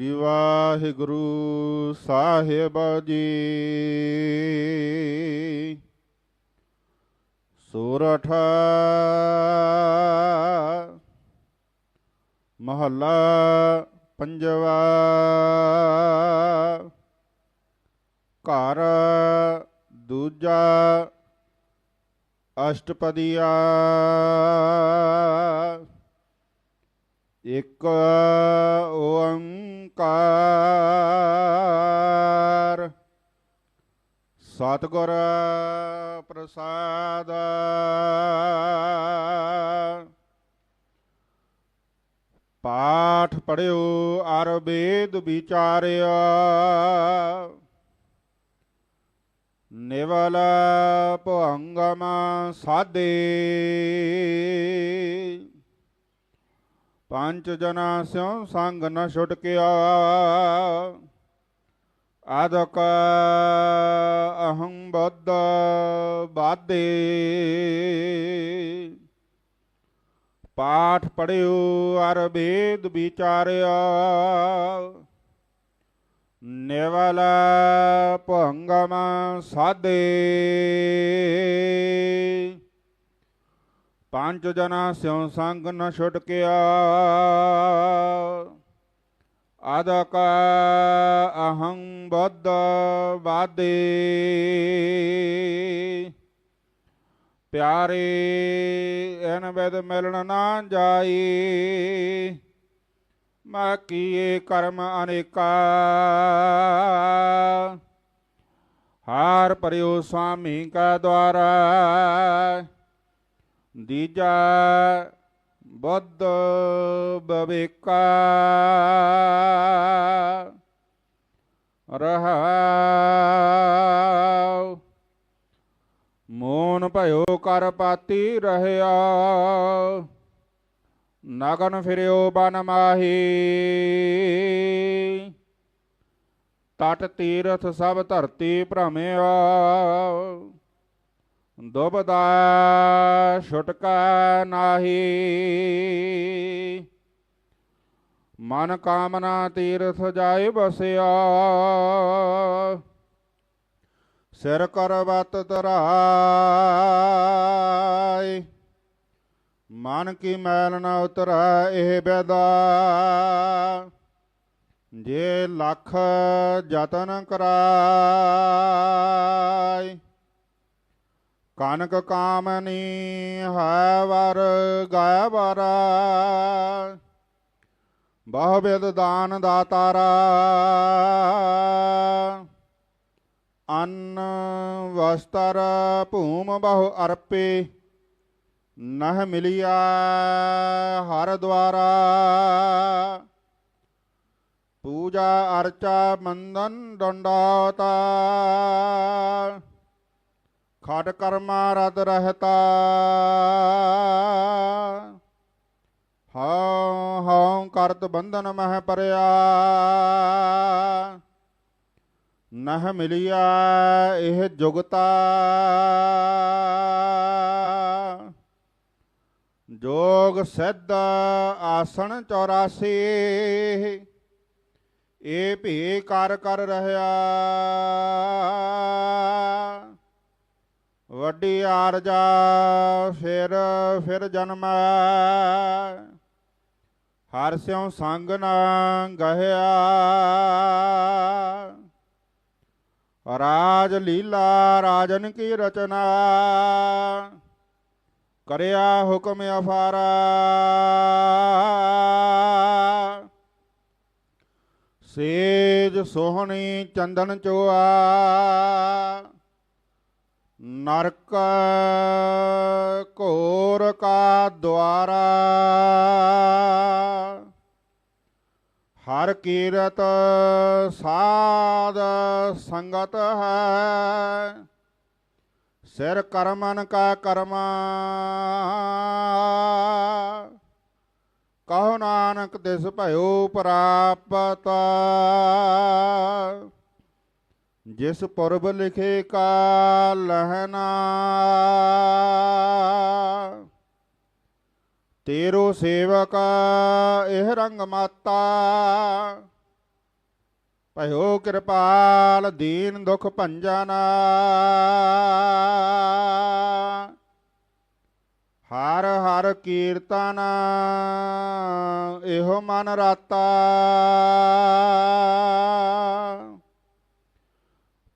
ਸ੍ਰੀ ਵਾਹਿਗੁਰੂ ਸਾਹਿਬ ਜੀ। ਸੋਰਠ ਮਹੱਲਾ ਪੰਜਵਾ। ਘਰ ਦੂਜਾ। ਅਸ਼ਟਪਦੀਆ। ਇਕ ਓੰਕਾਰ ਸਤਿਗੁਰ ਪ੍ਰਸਾਦ। ਪਾਠ ਪੜਿਓ ਅਰ ਵੇਦ ਵਿਚਾਰਿਆ। ਨਿਵਲ ਭੰਗਮ ਸਾਦੇ। ਪੰਜ ਜਨਾ ਸਿਉ ਸੰਗ ਨ ਛੁਟਕਿਆ ਆਦਕ ਅਹੰ ਬੁੱਧ ਬਾਦੇ ਪਾਠ ਪੜਿਓ ਅਰ ਵੇਦ ਵਿਚਾਰਿਆ। ਨਿਵਲ ਭੰਗਮ ਸਾਦੇ ਪੰਜ ਜਨਾ ਸਿਉ ਸੰਗ ਨ ਛੁਟਕਿਆ ਆਦਕ ਅਹੰ ਬੁੱਧ ਬਾਦੇ ਪਿਆਰੇ ਐਨ ਵਿਦ ਮਿਲਣ ਨਾ ਜਾਈ। ਮੈਂ ਕੀਏ ਕਰਮ ਅਨੇਕਾ। ਹਾਰ ਪਰਿਓ ਸੁਆਮੀ ਕਾ ਦੁਆਰਾ। ਦੀਜਾ ਬੁੱਧ ਬਵੇਕਾ ਰਹਾਉ ਮੋਨ ਭਇਓ ਕਰ ਪਾਤੀ ਰਹਿਆ। ਨਗਨ ਫਿਰਿਓ ਬਨ ਮਾਹੀ। ਤਟ ਤੀਰਥ ਸਭ ਧਰਤੀ ਭ੍ਰਮਿਆ। ਦੁਬਦਾ ਛੁਟਕਾ ਨਾਹੀ। ਮਨ ਕਾਮਨਾ ਤੀਰਥ ਜਾਏ ਬਸਿਆ ਸਿਰ ਕਰਵਤ ਤਰਾਇ ਮਨ ਕੀ ਮੈਲ ਨ ਉਤਰੈ ਇਹ ਬੈਦਾ। ਜੇ ਲੱਖ ਯਤਨ ਕਰਾਇ ਕਨਕ ਕਾਮਨੀ ਹੈ ਵਰ ਗਾਇ ਵਰਾ ਬਹੁ ਬਿਦ ਦਾਨ ਦਾਤਾਰਾ। ਅੰਨ ਵਸਤਰ ਭੂਮ ਬਹੁ ਅਰਪੇ। ਨਹ ਮਿਲਿਆ ਹਰ ਦਵਾਰਾ ਪੂਜਾ ਅਰਚਾ ਮੰਦਨ ਦੰਡਾਤਾ ਖਟ ਕਰਮਾ ਰਤ ਰਹਤਾ। ਹਉ ਹਉ ਕਰਤ ਬੰਧਨ ਮਹਿ ਪਰਿਆ। ਨਹ ਮਿਲਿਆ ਇਹ ਜੁਗਤਾ। ਜੋਗ ਸਿੱਧ ਆਸਣ 84 ਇਹ ਭੇ ਕਰ ਕਰ ਰਹਾ ਵੱਡੀ ਆਰਜਾ ਫਿਰ ਫਿਰ ਜਨਮ ਹਰ ਸਿਉ ਸੰਗ ਨਾ ਗਹਿਆ। ਰਾਜ ਲੀਲਾ ਰਾਜਨ ਕੀ ਰਚਨਾ। ਕਰਿਆ ਹੁਕਮ ਅਫਾਰਾ। ਸੇਜ ਸੋਹਣੀ ਚੰਦਨ ਚੋਆ। ਨਰਕ ਘੋਰ ਕਾ ਦੁਆਰਾ। ਹਰ ਕੀਰਤ ਸਾਧ ਸੰਗਤ ਹੈ। ਸਿਰ ਕਰਮਨ ਕਾ ਕਰਮਾ। ਕਹੋ ਨਾਨਕ ਤਿਸ ਭਇਓ ਪ੍ਰਾਪਤ। ਜਿਸ ਪੁਰਬ ਲਿਖੇ ਕਾ ਲਹਨਾ ਤੇਰੋ ਸੇਵਕ ਇਹ ਰੰਗ ਮਾਤਾ। ਭਇਓ ਕਿਰਪਾਲ ਦੀਨ ਦੁਖ ਭੰਜਨ। ਹਰ ਹਰ ਕੀਰਤਨ ਇਹੋ ਮਨ ਰਾਤਾ।